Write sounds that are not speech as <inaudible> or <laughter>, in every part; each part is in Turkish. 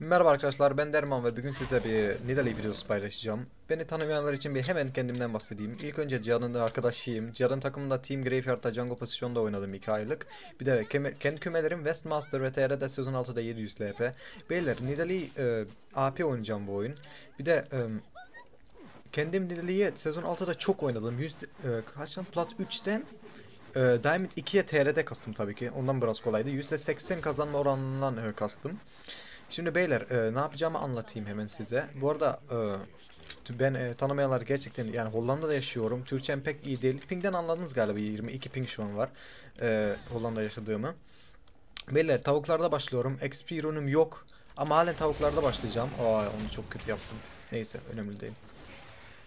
Merhaba arkadaşlar ben Derman ve bugün size bir Nidalee videosu paylaşacağım. Beni tanımayanlar için bir hemen kendimden bahsedeyim. İlk önce Cihan'ın da arkadaşıyım. Cihan'ın takımında Team Graveyard'da jungle pozisyonda oynadım 2 aylık. Bir de kendi kümelerim Westmaster ve TR'de sezon 6'da 700 LP. Beyler Nidalee e, AP oynayacağım bu oyun. Bir de e, kendim Nidalee'yi sezon 6'da çok oynadım. 100, e, kaçtan? Plat 3'ten e, Diamond 2'ye TR'de kastım tabii ki. Ondan biraz kolaydı. %80 kazanma oranından e, kastım. Şimdi beyler e, ne yapacağımı anlatayım hemen size. Bu arada e, ben e, tanımayanlar gerçekten yani Hollanda'da yaşıyorum. Türkçem pek iyi değil. Ping'den anladınız galiba 22 ping şu an var. E, Hollanda yaşadığımı. Beyler tavuklarda başlıyorum. XP ürünüm yok. Ama halen tavuklarda başlayacağım. Aa onu çok kötü yaptım. Neyse önemli değil.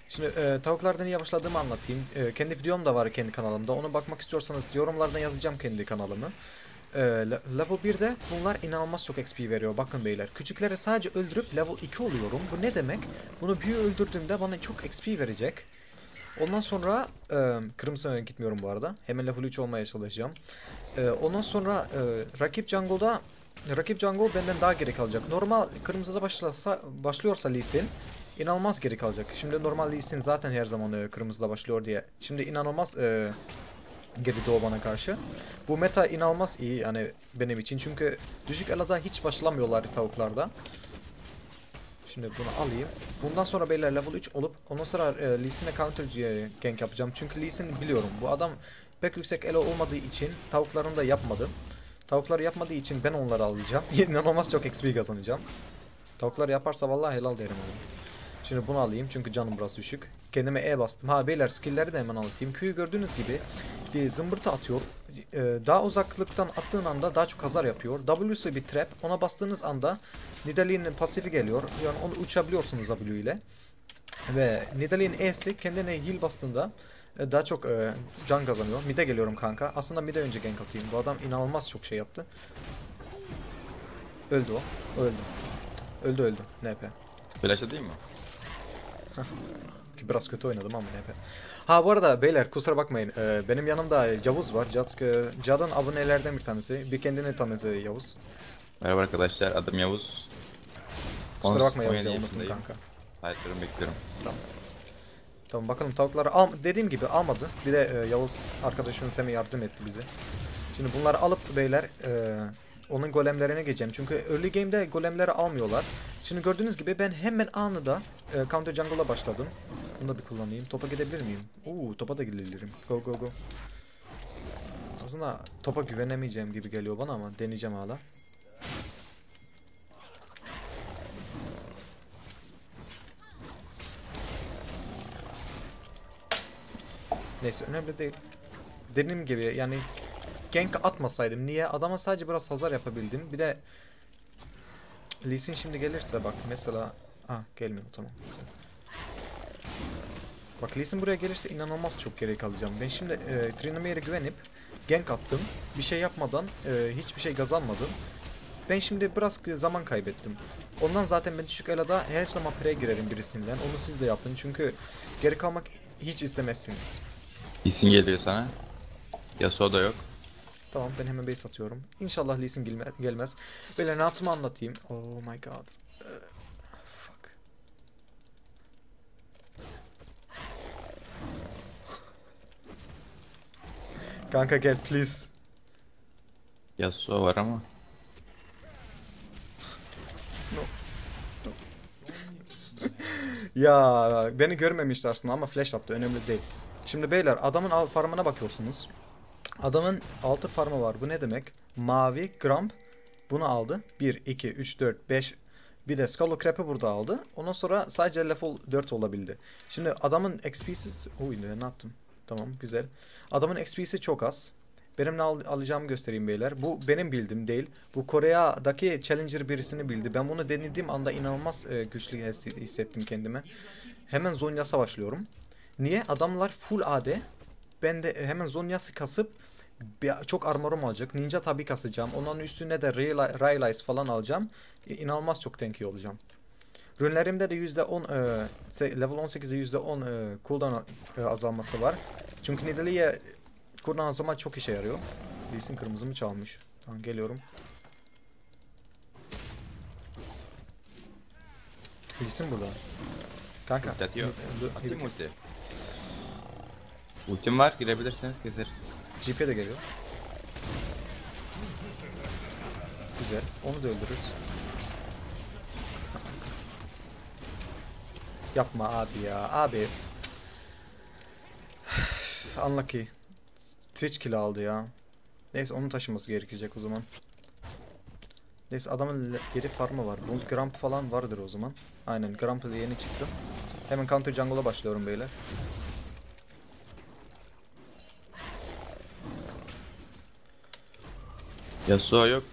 Şimdi e, tavuklarda niye başladığımı anlatayım. E, kendi videom da var kendi kanalımda. Ona bakmak istiyorsanız yorumlardan yazacağım kendi kanalımı. E, le- level 1'de bunlar inanılmaz çok XP veriyor. Bakın beyler. Küçükleri sadece öldürüp level 2 oluyorum. Bu ne demek? Bunu büyü öldürdüğümde bana çok XP verecek. Ondan sonra e, kırmızı gitmiyorum bu arada. Hemen level 3 olmaya çalışacağım. E, ondan sonra e, rakip jungle'da rakip jungle benden daha geri kalacak. Normal kırmızıda başlasa, başlıyorsa Lee Sin inanılmaz geri kalacak. Şimdi normal Lee Sin zaten her zaman e, kırmızıda başlıyor diye. Şimdi inanılmaz e, geride o bana karşı. Bu meta inanılmaz iyi yani benim için. Çünkü düşük elada hiç başlamıyorlar tavuklarda. Şimdi bunu alayım. Bundan sonra beyler level 3 olup ondan sonra e, Lee Sin'e counter gank yapacağım. Çünkü Lee Sin biliyorum bu adam pek yüksek elo olmadığı için tavuklarını da yapmadı. Tavukları yapmadığı için ben onları alacağım. <laughs> İnanılmaz çok XP kazanacağım. Tavukları yaparsa vallahi helal derim onu. Şimdi bunu alayım çünkü canım biraz düşük. Kendime E bastım. Ha beyler skill'leri de hemen anlatayım. Q'yu gördüğünüz gibi bir zımbırtı atıyor. Ee, daha uzaklıktan attığın anda daha çok hasar yapıyor. W'si bir trap. Ona bastığınız anda Nidalee'nin pasifi geliyor. Yani onu uçabiliyorsunuz W ile. Ve Nidalee'nin E'si kendine heal bastığında e, daha çok e, can kazanıyor. Mid'e geliyorum kanka. Aslında mid'e önce gank atayım. Bu adam inanılmaz çok şey yaptı. Öldü o. Öldü. Öldü öldü. NP. Flash değil mi? Biraz kötü oynadım ama NP. Ha bu arada beyler kusura bakmayın. Ee, benim yanımda Yavuz var. Cad, e, Cad'ın abonelerden bir tanesi. Bir kendini tanıdı Yavuz. Merhaba arkadaşlar adım Yavuz. Kusura 18 bakma Yavuz ya 17 unuttum kanka. Hayırlarımı bekliyorum. Tamam bakalım tavukları al dediğim gibi almadı. Bir de e, Yavuz arkadaşımın Semih yardım etti bize. Şimdi bunları alıp beyler e, onun golemlerine geçeceğim. Çünkü early game'de golemleri almıyorlar. Şimdi gördüğünüz gibi ben hemen anında e, counter jungle'a başladım. Bunu da bir kullanayım. Topa gidebilir miyim? Oo topa da gidebilirim. Go go go. Aslında topa güvenemeyeceğim gibi geliyor bana ama deneyeceğim hala. Neyse önemli değil. Dediğim gibi yani gank atmasaydım. Niye? Adama sadece biraz hasar yapabildim. Bir de Lee şimdi gelirse bak mesela ah gelmiyor tamam. Bak Lee buraya gelirse inanılmaz çok geri kalacağım. Ben şimdi e, Trinamir'e güvenip gank attım. Bir şey yapmadan e, hiçbir şey kazanmadım. Ben şimdi biraz zaman kaybettim. Ondan zaten ben düşük elada her zaman pre girerim birisinden. Onu siz de yapın çünkü geri kalmak hiç istemezsiniz. İsim geliyor sana. Yasuo da yok. Tamam ben hemen base atıyorum. İnşallah Lee Sin gelme- gelmez. Böyle ne yaptığımı anlatayım. Oh my god. Fuck. Kanka gel please. Yasuo var ama. Ya beni görmemişti aslında ama flash attı önemli değil. Şimdi beyler adamın farmına bakıyorsunuz. Adamın 6 farmı var. Bu ne demek? Mavi, Grump bunu aldı. 1, 2, 3, 4, 5 bir de Skull Crab'ı burada aldı. Ondan sonra sadece level 4 olabildi. Şimdi adamın XP'si... Uy ne yaptım? Tamam güzel. Adamın XP'si çok az. Benim ne al- alacağımı göstereyim beyler. Bu benim bildim değil. Bu Kore'daki Challenger birisini bildi. Ben bunu denediğim anda inanılmaz e, güçlü his- hissettim kendime. Hemen Zonyas'a başlıyorum. Niye? Adamlar full AD. Ben de hemen Zonyas'ı kasıp çok armorum olacak. Ninja tabi kasacağım. Onun üstüne de Realize falan alacağım. İnanılmaz çok tanky olacağım. Rünlerimde de %10 e, level 18'de %10 e, cooldown e, azalması var. Çünkü Nidalee'ye cooldown azalma çok işe yarıyor. Lee Sin kırmızımı çalmış. Tamam geliyorum. Bilsin burada. Kanka. Ulti atıyor. Atayım ulti. Ultim var girebilirseniz keseriz. GP de geliyor. Güzel. Onu da öldürürüz. Yapma abi ya. Abi. <sighs> Unlucky. Twitch kill aldı ya. Neyse onun taşıması gerekecek o zaman. Neyse adamın yeri farmı var. Bund Gramp falan vardır o zaman. Aynen Gramp da yeni çıktı. Hemen counter jungle'a başlıyorum beyler. Yasuo yok.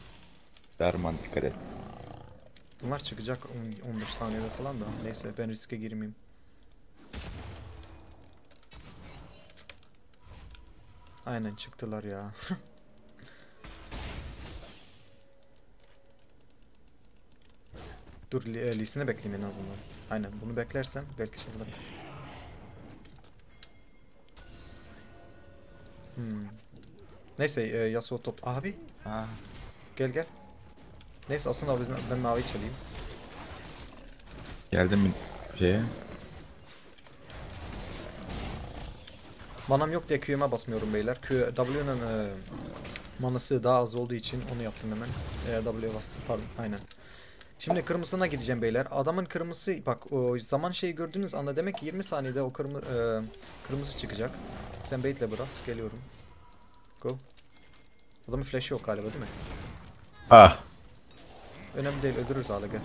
Derman dikkat et. Bunlar çıkacak on- 15 saniyede falan da. Neyse ben riske girmeyeyim. Aynen çıktılar ya. <laughs> Dur li, e, Lee'sini bekleyeyim en azından. Aynen bunu beklersem belki şey olur. Hmm. Neyse e, Yasuo top. Abi Ha. gel gel. Neyse aslında biz- ben mavi çalayım. Geldim mi şeye? Manam yok diye Q'ma basmıyorum beyler. Q, W'nun e, manası daha az olduğu için onu yaptım hemen. E, W'ye bastım pardon aynen. Şimdi kırmızısına gideceğim beyler. Adamın kırmızısı bak o zaman şeyi gördüğünüz anda demek ki 20 saniyede o kırmı, e, kırmızı çıkacak. Sen baitle biraz geliyorum. Go. Adamın flash'ı yok galiba değil mi? Ah. Önemli değil öldürürüz hala gel.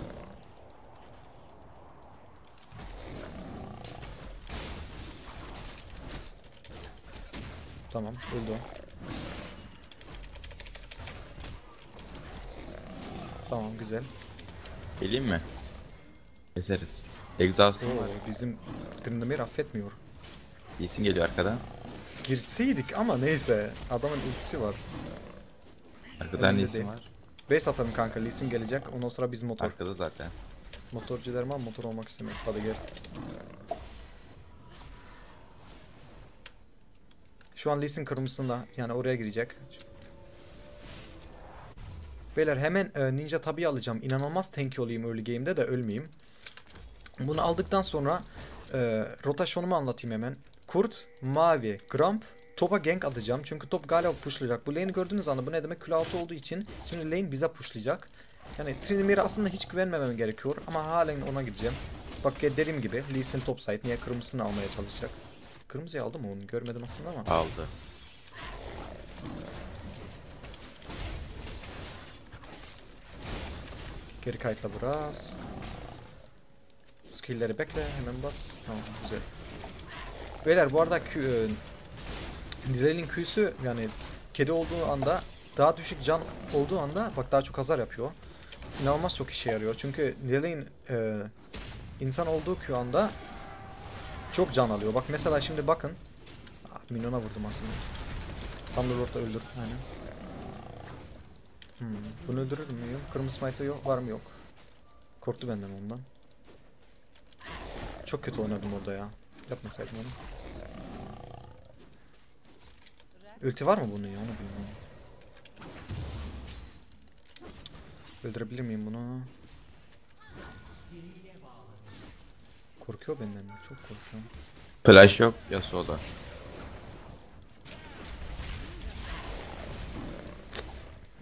Tamam öldü o. Tamam güzel. Geleyim mi? Keseriz. Exhaust'um var. Oo, bizim Tryndamere affetmiyor. İyisin geliyor arkadan. Girseydik ama neyse. Adamın ultisi var. Arkadan iyisin değil. var. Base atalım kanka. Lee Sin gelecek. Ondan sonra biz motor. Arkada zaten. Motorcu derman motor olmak istemez. Hadi gel. Şu an Lee Sin kırmızısında. Yani oraya girecek. Beyler hemen e, Ninja tabi alacağım. İnanılmaz tanky olayım early game'de de ölmeyeyim. Bunu aldıktan sonra e, rotasyonumu anlatayım hemen. Kurt, Mavi, Grump, Top'a gank atacağım. Çünkü top galiba pushlayacak. Bu lane'i gördüğünüz anda bu ne demek? Kule altı olduğu için şimdi lane bize pushlayacak. Yani Trinimir'e aslında hiç güvenmemem gerekiyor ama halen ona gideceğim. Bak ya dediğim gibi Lee Sin top side. Niye kırmızısını almaya çalışacak? Kırmızıyı aldı mı onu? Görmedim aslında ama. Aldı. Geri kayıtla biraz. Skill'leri bekle hemen bas. Tamam güzel. Beyler bu arada Q, e, Q'su yani kedi olduğu anda daha düşük can olduğu anda bak daha çok hasar yapıyor. İnanılmaz çok işe yarıyor. Çünkü Nidalee'nin e, insan olduğu Q anda çok can alıyor. Bak mesela şimdi bakın. Ah, Minyona vurdum aslında. Thunderlord'da öldür. Aynen. Hmm, bunu öldürür müyüm? Kırmızı smite'ı yok, var mı yok? Korktu benden ondan. Çok kötü oynadım orada ya. Yapmasaydım onu. Ulti var mı bunun ya? Onu bilmiyorum. Öldürebilir miyim bunu? Korkuyor benden. Çok korkuyor. Flash yok. Yasuo'da.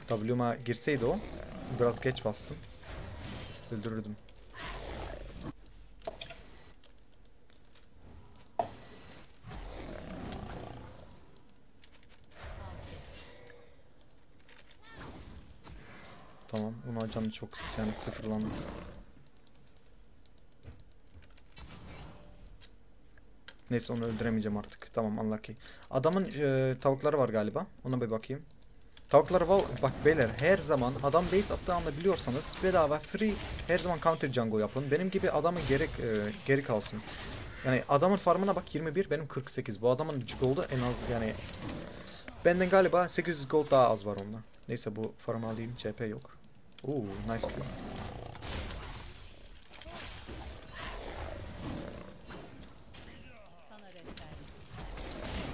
W'ma girseydi o. Biraz geç bastım. Öldürürdüm. Tamam, ona canı çok yani sıfırlandı. Neyse onu öldüremeyeceğim artık. Tamam unlucky. Adamın e, tavukları var galiba. Ona bir bakayım. Tavukları var. Bak beyler her zaman adam base attığı anda biliyorsanız bedava free her zaman counter jungle yapın. Benim gibi adamın gerek e, geri kalsın. Yani adamın farmına bak 21 benim 48. Bu adamın gold'u en az yani benden galiba 800 gold daha az var onda. Neyse bu farmı alayım. CP yok. Oo nice play.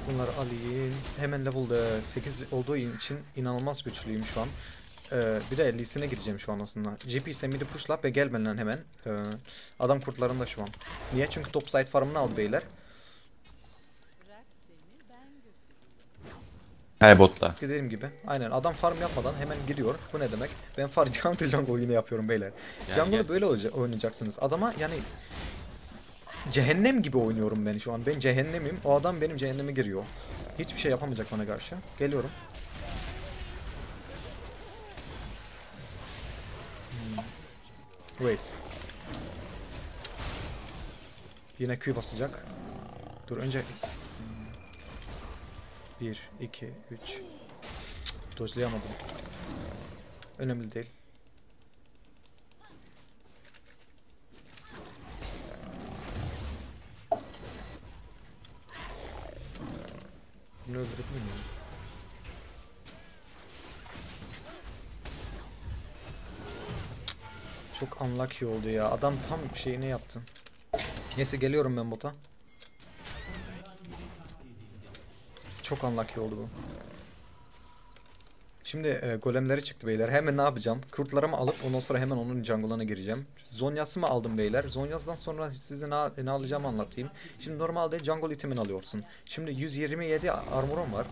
Bunları alayım. Hemen level 8 olduğu için inanılmaz güçlüyüm şu an. Ee, bir de Lee'sine gideceğim şu an aslında. GP sen midi pushla ve gel benden hemen. Ee, adam kurtlarında şu an. Niye? Çünkü top side farmını aldı beyler. He botta. Dediğim gibi. Aynen adam farm yapmadan hemen giriyor. Bu ne demek? Ben far counter <laughs> jungle yine yapıyorum beyler. Gel, Jungle'ı gel. böyle olacak, oynayacaksınız. Adama yani cehennem gibi oynuyorum ben şu an. Ben cehennemim. O adam benim cehenneme giriyor. Hiçbir şey yapamayacak bana karşı. Geliyorum. Hmm. Wait. Yine Q basacak. Dur önce... Hmm. 1, 2, 3... Dojlayamadım. Önemli değil. Bunu öldürüp mü? Çok unlucky oldu ya. Adam tam şeyini yaptı. Neyse geliyorum ben bota. Çok unlucky oldu bu. Şimdi e, golemleri çıktı beyler. Hemen ne yapacağım? Kurtlarımı alıp ondan sonra hemen onun jungle'ına gireceğim. Zonyası mı aldım beyler? Zonyasından sonra size ne, ne alacağımı anlatayım. Şimdi normalde jungle itemini alıyorsun. Şimdi 127 armorum var.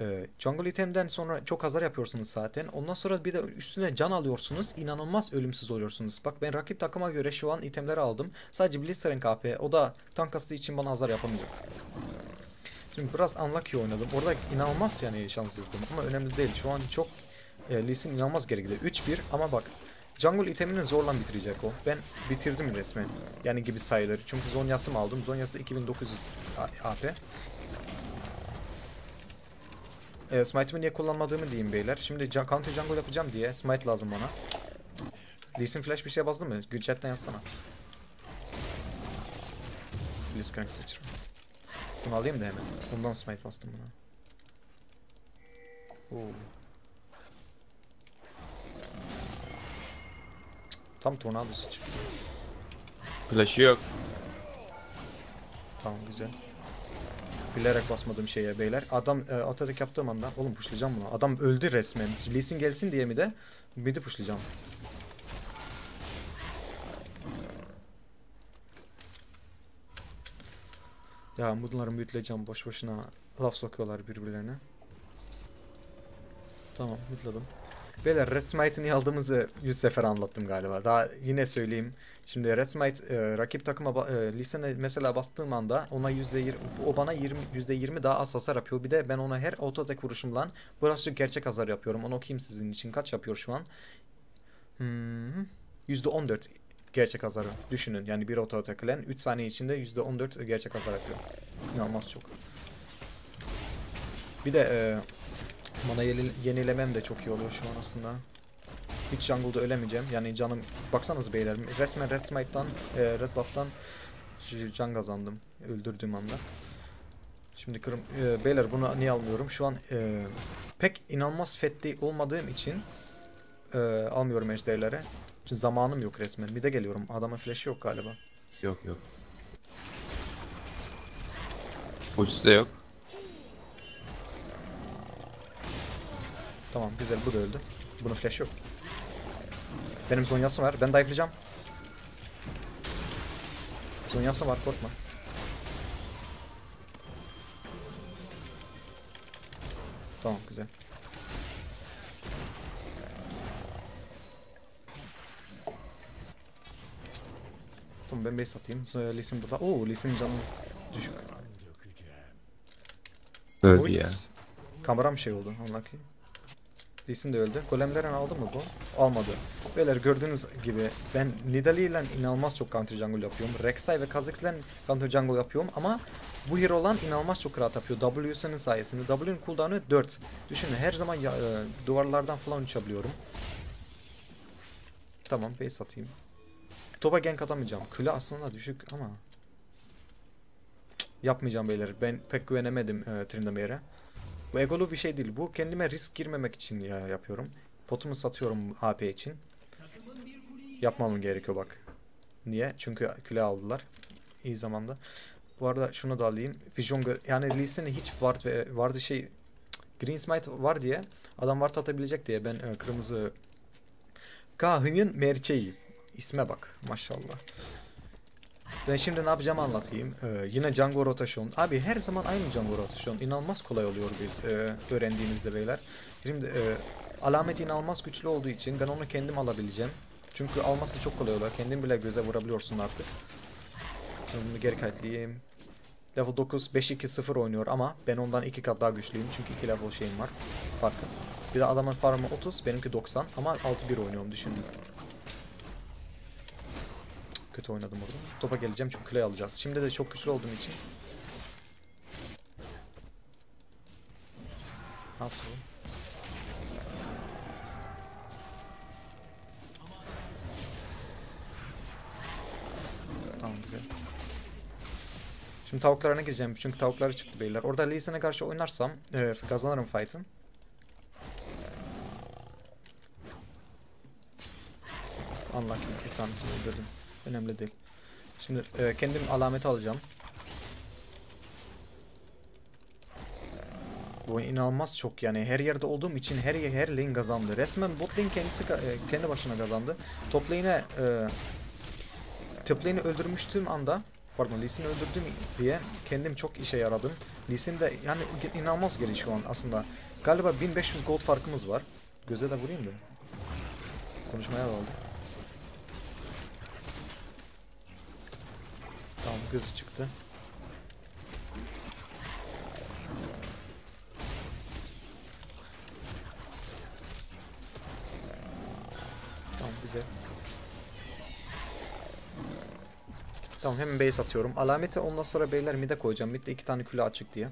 E, jungle itemden sonra çok hasar yapıyorsunuz zaten. Ondan sonra bir de üstüne can alıyorsunuz. İnanılmaz ölümsüz oluyorsunuz. Bak ben rakip takıma göre şu an itemleri aldım. Sadece Blitzcrank AP. O da tank için bana hasar yapamayacak. Şimdi biraz unlucky oynadım. Orada inanılmaz yani şanssızdım ama önemli değil. Şu an çok e, Lee Sin inanılmaz geri gidiyor. 3-1 ama bak Jungle itemini zorla bitirecek o. Ben bitirdim resmen. Yani gibi sayılır. Çünkü Zonyas'ı aldım? Zonyas'ı 2900 A- AP. E, Smite'ımı niye kullanmadığımı diyeyim beyler. Şimdi counter jungle yapacağım diye Smite lazım bana. Lee Sin flash bir şey bastı mı? Gül chatten yazsana. Blitzcrank sıçrım. Bunu alayım da hemen. Bundan smite bastım buna. Oo. Tam tornadosu çıktı. Flash'ı yok. Tamam güzel. Bilerek basmadığım şeye beyler. Adam e, atadık yaptığım anda oğlum pushlayacağım bunu. Adam öldü resmen. Lee Sin gelsin diye mi de midi pushlayacağım. Ya bunları mütleyeceğim boş boşuna laf sokuyorlar birbirlerine. Tamam mütledim. Beyler Red Smite'ı aldığımızı 100 sefer anlattım galiba. Daha yine söyleyeyim. Şimdi Red Smite e, rakip takıma e, Lisan'ı mesela bastığım anda ona %20 o bana 20 %20 daha az hasar yapıyor. Bir de ben ona her auto attack vuruşumla birazcık gerçek hasar yapıyorum. Onu okuyayım sizin için. Kaç yapıyor şu an? Hmm, %14 gerçek hasarı. Düşünün yani bir auto attack ile 3 saniye içinde %14 gerçek hasar yapıyor. İnanılmaz çok. Bir de e, Mana yeni- yenilemem de çok iyi oluyor şu an aslında. Hiç jungle'da ölemeyeceğim. Yani canım... Baksanız beyler. Resmen Red Smite'dan, e, Red Buff'tan can kazandım. Öldürdüğüm anda. Şimdi kırım... e, beyler bunu niye almıyorum? Şu an e, pek inanılmaz fetti olmadığım için e, almıyorum ejderlere. Zamanım yok resmen. Bir de geliyorum. Adamın flash'ı yok galiba. Yok yok. Ultisi de yok. Tamam güzel bu da öldü. Bunun flash yok. Benim zonyası var. Ben dive'layacağım. Zonyası var korkma. Tamam güzel. Tamam ben base atayım. Lee Sin burada. Oo Lee Sin canı düşük. Öldü ya. Kameram şey oldu. Unlucky. Lee Sin de öldü. Golemlerini aldı mı bu? Almadı. Beyler gördüğünüz gibi ben Nidalee ile inanılmaz çok counter jungle yapıyorum. Rek'Sai ve Kha'Zix ile counter jungle yapıyorum ama bu hero'lan inanılmaz çok rahat yapıyor. W'sinin sayesinde. W'nin cooldown'u 4. Düşünün her zaman ya, e, duvarlardan falan uçabiliyorum. Tamam base atayım. Topa gank atamayacağım. Küle aslında düşük ama Cık, yapmayacağım beyler. Ben pek güvenemedim e, Trindamere. Bu egolu bir şey değil. Bu kendime risk girmemek için ya yapıyorum. Potumu satıyorum AP için. Yapmamam gerekiyor bak. Niye? Çünkü küle aldılar. İyi zamanda. Bu arada şunu da alayım. Vision yani Lee hiç ward ve vardı şey Green Smite var diye Adam ward atabilecek diye ben e, kırmızı Kahının merceği. İsme bak maşallah. Ben şimdi ne yapacağımı anlatayım. Ee, yine Django rotasyon. Abi her zaman aynı Django rotasyon. İnanılmaz kolay oluyor biz e, öğrendiğimizde beyler. Şimdi e, alamet inanılmaz güçlü olduğu için ben onu kendim alabileceğim. Çünkü alması çok kolay oluyor. Kendin bile göze vurabiliyorsun artık. Ben bunu geri kayıtlayayım. Level 9 5-2-0 oynuyor ama ben ondan 2 kat daha güçlüyüm. Çünkü 2 level şeyim var. Farkı. Bir de adamın farmı 30, benimki 90 ama 6-1 oynuyorum Kötü oynadım orada. Topa geleceğim çünkü kule alacağız. Şimdi de çok güçlü olduğum için. Ne yaptı? Tamam güzel. Şimdi tavuklarına gireceğim çünkü tavukları çıktı beyler. Orada Lee Sin'e karşı oynarsam e, kazanırım fight'ı. Unlucky bir tanesini öldürdüm. Önemli değil. Şimdi e, kendim alameti alacağım. Bu oyun inanılmaz çok yani her yerde olduğum için her her lane kazandı. Resmen bot lane kendisi e, kendi başına kazandı. Top lane'e e, top lane'i öldürmüştüğüm anda pardon Lee Sin'i öldürdüm diye kendim çok işe yaradım. Lee Sin de yani inanılmaz geri şu an aslında. Galiba 1500 gold farkımız var. Göze de vurayım da. Konuşmaya da oldu. Gözü çıktı. Tamam güzel. Tamam hemen base atıyorum. Alameti ondan sonra beyler mid'e koyacağım. Mid'de iki tane küle açık diye.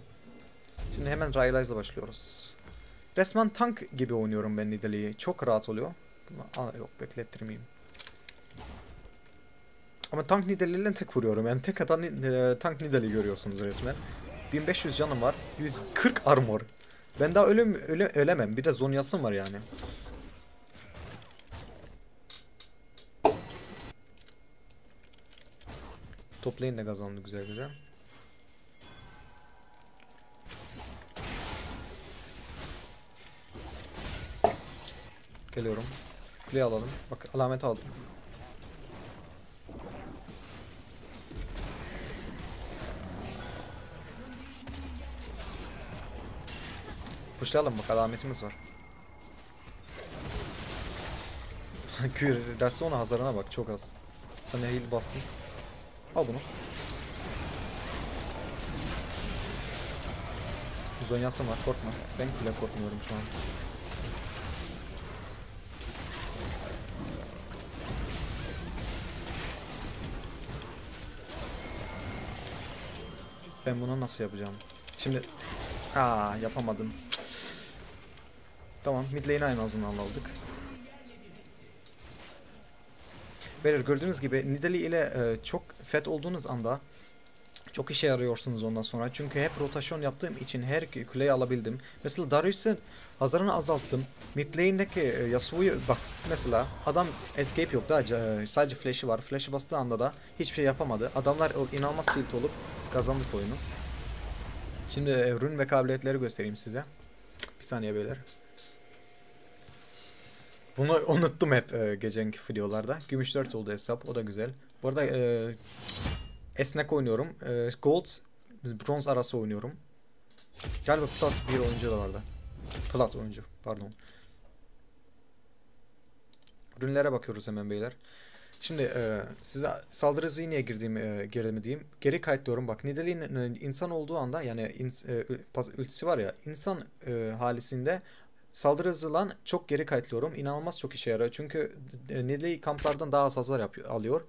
Şimdi hemen Rylai'la başlıyoruz. Resmen tank gibi oynuyorum ben Nidalee'yi. Çok rahat oluyor. Aa, yok beklettirmeyeyim. Ama tank Nidalee'yle tek vuruyorum. Yani tek atan e, tank Nidalee görüyorsunuz resmen. 1500 canım var. 140 armor. Ben daha ölüm, öle, ölemem. Bir de zonyasım var yani. Top lane de kazandı güzel güzel. Geliyorum. Kuleyi alalım. Bak alamet aldım. Pushlayalım bak alametimiz var. <laughs> Küresona hasarına bak çok az. Sen heal bastın. Al bunu. Zonyası var korkma. Ben bile korkmuyorum şu an. Ben bunu nasıl yapacağım? Şimdi Aa yapamadım. Tamam mid lane'i aynı azından aldık. Beyler gördüğünüz gibi Nidalee ile e, çok fet olduğunuz anda çok işe yarıyorsunuz ondan sonra. Çünkü hep rotasyon yaptığım için her kuleyi alabildim. Mesela Darius'un hasarını azalttım. Mid lane'deki e, Yasuo'yu bak mesela adam escape yok da e, sadece flash'i var. Flash'i bastığı anda da hiçbir şey yapamadı. Adamlar inanılmaz tilt olup kazandık oyunu. Şimdi e, rün ve kabiliyetleri göstereyim size. Bir saniye beyler. Bunu unuttum hep e, geçenki videolarda. Gümüş 4 oldu hesap. O da güzel. Bu arada e, esnek oynuyorum. E, gold, bronz arası oynuyorum. Galiba plat bir oyuncu da vardı. Plat oyuncu pardon. Ürünlere bakıyoruz hemen beyler. Şimdi e, size saldırı hızı niye girdiğimi e, gerimi diyeyim. Geri kayıtlıyorum. Bak Nidalee'nin e, insan olduğu anda yani ins, e, ultisi var ya insan e, halisinde saldırı hızı çok geri kayıtlıyorum. İnanılmaz çok işe yarıyor. Çünkü Nidalee kamplardan daha az hasar yapıyor, alıyor.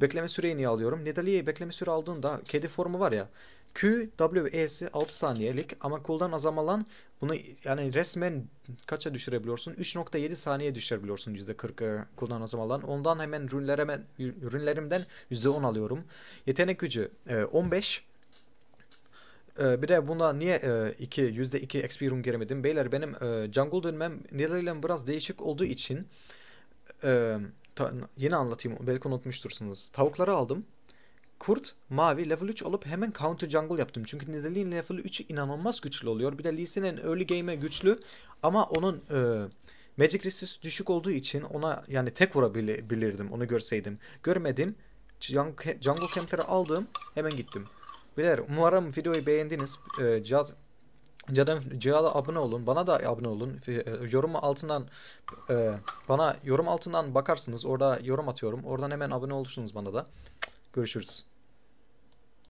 Bekleme süreyi niye alıyorum? Nidalee'ye bekleme süre aldığında kedi formu var ya. Q, W E'si 6 saniyelik ama cooldown azalmalan bunu yani resmen kaça düşürebiliyorsun? 3.7 saniye düşürebiliyorsun %40 e, cooldown azalmalan. Ondan hemen ürünlerime, ürünlerimden %10 alıyorum. Yetenek gücü e, 15. E, bir de buna niye e, 2, %2 XP room giremedim? Beyler benim e, jungle dönmem Nidalee biraz değişik olduğu için e, yine anlatayım belki unutmuştursunuz. Tavukları aldım. Kurt mavi level 3 olup hemen counter jungle yaptım. Çünkü Nidalee'nin level 3'ü inanılmaz güçlü oluyor. Bir de Lee Sin'in early game'e güçlü ama onun e, Magic resist düşük olduğu için ona yani tek vurabilirdim onu görseydim. Görmedim. Jungle, jungle camp'leri aldım hemen gittim. Beyler umarım videoyu beğendiniz. E, Cihat Canım Cihat'a abone olun. Bana da abone olun. E, Yorum altından e, bana yorum altından bakarsınız. Orada yorum atıyorum. Oradan hemen abone olursunuz bana da. Görüşürüz.